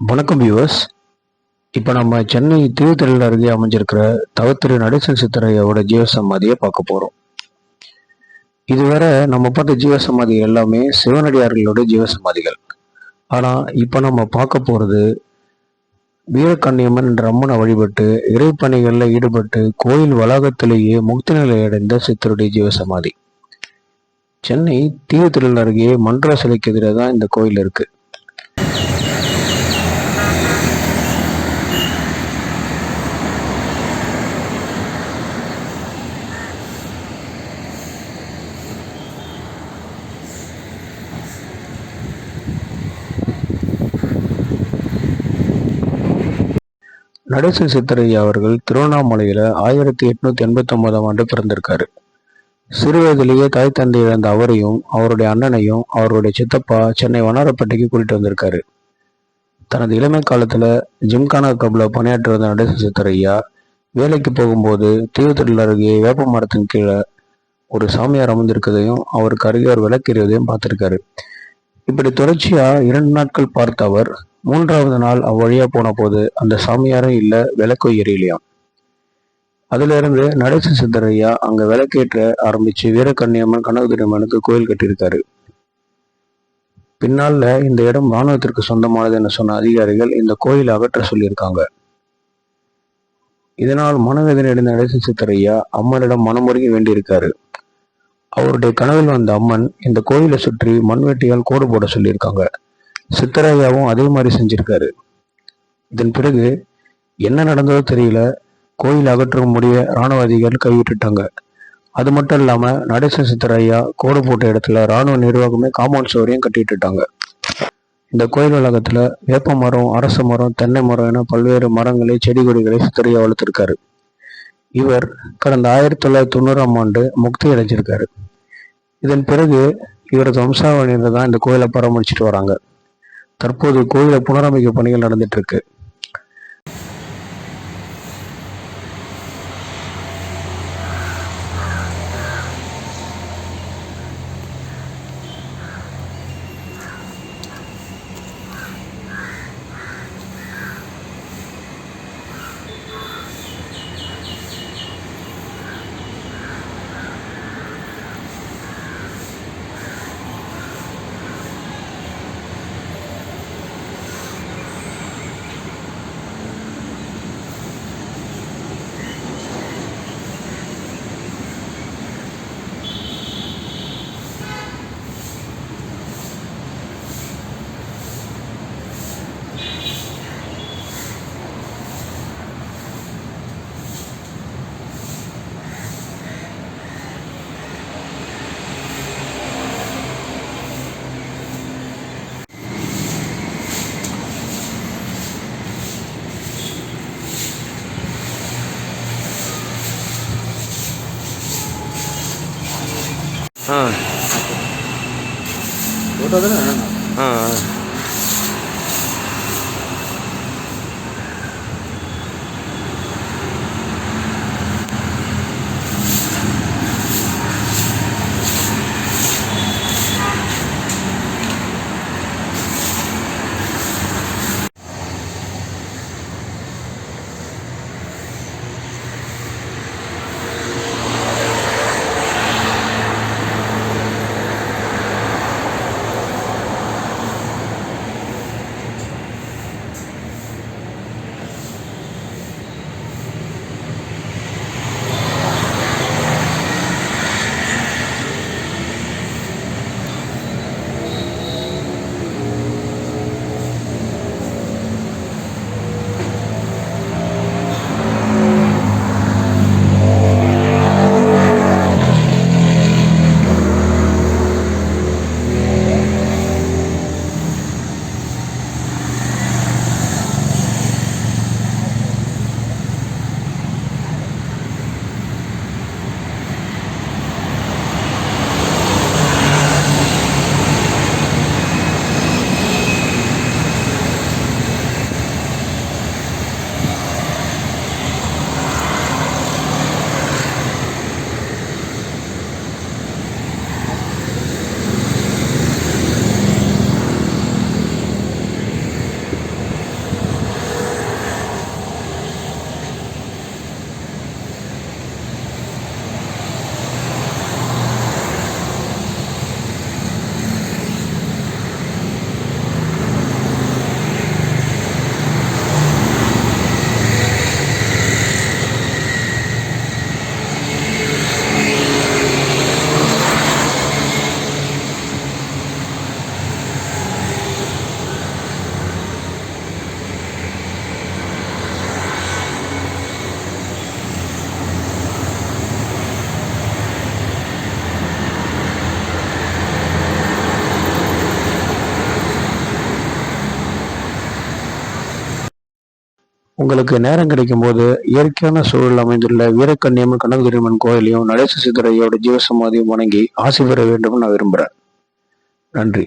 வணக்கம் வியூவர்ஸ் இப்போ நம்ம சென்னை தீவுத்திடல் அருகே அமைஞ்சிருக்கிற தவத்திரு நடேசன் சித்தரையோட ஜீவசமாதியை பார்க்க போகிறோம் இதுவரை நம்ம பார்த்த ஜீவசமாதி எல்லாமே சிவனடியார்களோட ஜீவசமாதிகள். ஆனால் இப்போ நம்ம பார்க்க போகிறது வீரக்கண்ணியம்மன் என்ற அம்மனை வழிபட்டு இறைப்பணிகளில் ஈடுபட்டு கோயில் வளாகத்திலேயே முக்தி நிலை அடைந்த சித்தருடைய ஜீவசமாதி. சென்னை தீவுத்திடல் அருகே மன்ற சிலைக்கு எதிராக தான் இந்த கோயில் இருக்குது நடேசன் சித்தரையா அவர்கள் திருவண்ணாமலையில ஆயிரத்தி எட்நூத்தி எண்பத்தி ஒன்பதாம் ஆண்டு பிறந்திருக்காரு. சிறு வயதிலேயே தாய் தந்தை இழந்த அவரையும் அவருடைய அண்ணனையும் அவருடைய சித்தப்பா சென்னை வண்ணாரப்பேட்டைக்கு கூட்டிட்டு வந்திருக்காரு. தனது இளமை காலத்துல ஜிம்கானா கப்ல பணியாற்றி வந்த நடேசன் சித்தரையா வேலைக்கு போகும்போது தீவுத்திடல் அருகே வேப்ப மரத்தின் கீழே ஒரு சாமியார் அமர்ந்திருக்கிறதையும் அவருக்கு அருகே ஒரு விளக்கெறிவதையும் பார்த்திருக்காரு. இப்படி தொடர்ச்சியா இரண்டு நாட்கள் பார்த்த அவர் மூன்றாவது நாள் அவ்வழியா போன போது அந்த சாமியாரும் இல்ல விளக்கு எரியலையாம் அதுல இருந்து நடேச சித்தரையா அங்க விளக்கேற்ற ஆரம்பிச்சு வீரக்கண்ணியம்மன் கனகதுரியம்மனுக்கு கோயில் கட்டியிருக்காரு. பின்னால இந்த இடம் ராணுவத்திற்கு சொந்தமானது என சொன்ன அதிகாரிகள் இந்த கோயிலை அகற்ற சொல்லியிருக்காங்க. இதனால் மனவேதனை அடைந்த நடேச சித்தரையா அம்மனிடம் மனமுருகி வேண்டியிருக்காரு. அவருடைய கனவில் வந்த அம்மன் இந்த கோயிலை சுற்றி மண்வெட்டியால் கோடு போட சொல்லியிருக்காங்க. சித்தராயாவும் அதே மாதிரி செஞ்சிருக்காரு. இதன் பிறகு என்ன நடந்ததோ தெரியல. கோயில் அகற்ற முடிய ராணுவ அதிகாரிகள் கைவிட்டுட்டாங்க. அது மட்டும் இல்லாமல் நடேச சித்தராயா கோடு போட்ட இடத்துல ராணுவ நிர்வாகமே காம்பவுண்ட் சுவரையும் கட்டிட்டுட்டாங்க. இந்த கோயில் வளாகத்தில் வேப்ப மரம் அரச மரம் தென்னை மரம் என பல்வேறு மரங்களை செடி கொடிகளை சித்தரையா வளர்த்திருக்காரு. இவர் கடந்த ஆயிரத்தி தொள்ளாயிரத்தி தொண்ணூறாம் ஆண்டு முக்தி அடைஞ்சிருக்காரு. இதன் பிறகு இவரது வம்சாவளியினர் தான் இந்த கோயிலை பராமரிச்சுட்டு வராங்க. தற்போது கோயிலை புனரமைக்கும் பணிகள் நடந்துட்டு இருக்கு. ஆ. ஆ. உங்களுக்கு நேரம் கிடைக்கும் போது இயற்கையான சூழல் அமைந்துள்ள வீரக்கண்ணியம்மன் கனகதுரியம்மன் கோயிலையும் நடேச சித்தரையோட ஜீவசமாதியும் வணங்கி ஆசி பெற வேண்டும் நான் விரும்புகிறேன் நன்றி.